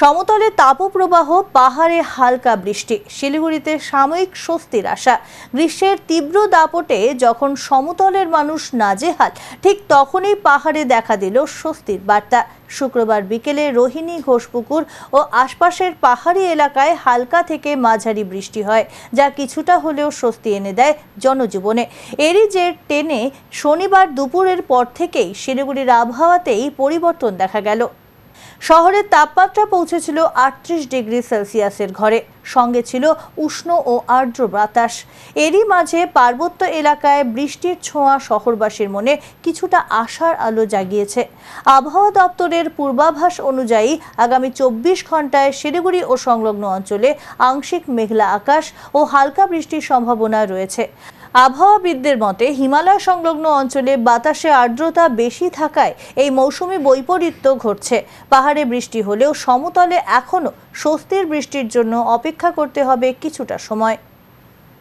সমতলে তাপপ্রবাহ, পাহাড়ে হালকা বৃষ্টি। শিলিগুড়িতে সাময়িক স্বস্তির আশা। গ্রীষ্মের তীব্র দাপটে যখন সমতলের মানুষ নাজেহাল, ঠিক তখনই পাহাড়ে দেখা দিল স্বস্তির বার্তা। শুক্রবার বিকেলে রোহিণী ঘোষপুকুর ও আশপাশের পাহাড়ি এলাকায় হালকা থেকে মাঝারি বৃষ্টি হয়, যা কিছুটা হলেও স্বস্তি এনে দেয় জনজীবনে। এরই যে টেনে শনিবার দুপুরের পর থেকেই শিলিগুড়ির আবহাওয়াতেই পরিবর্তন দেখা গেল। শহরের তাপমাত্রা পৌঁছেছিল আটত্রিশ ডিগ্রি সেলসিয়াসের ঘরে। সঙ্গে ছিল উষ্ণ ও আর্দ্র বাতাস। এরই মাঝে পার্বত্য এলাকায় বৃষ্টির ছোঁয়া শহরবাসীর মনে কিছুটা আশার আলো জাগিয়েছে। আবহাওয়া দপ্তরের পূর্বাভাস অনুযায়ী আগামী চব্বিশ ঘন্টায় শিলিগুড়ি ও সংলগ্ন অঞ্চলে আংশিক মেঘলা আকাশ ও হালকা বৃষ্টির সম্ভাবনা রয়েছে। আবহাওয়াবিদদের মতে, হিমালয় সংলগ্ন অঞ্চলে বাতাসে আর্দ্রতা বেশি থাকায় এই মৌসুমি বৈপরীত্য ঘটছে। পাহাড়ে বৃষ্টি হলেও সমতলে এখনও স্বস্তির বৃষ্টির জন্য অপেক্ষা করতে হবে কিছুটা সময়।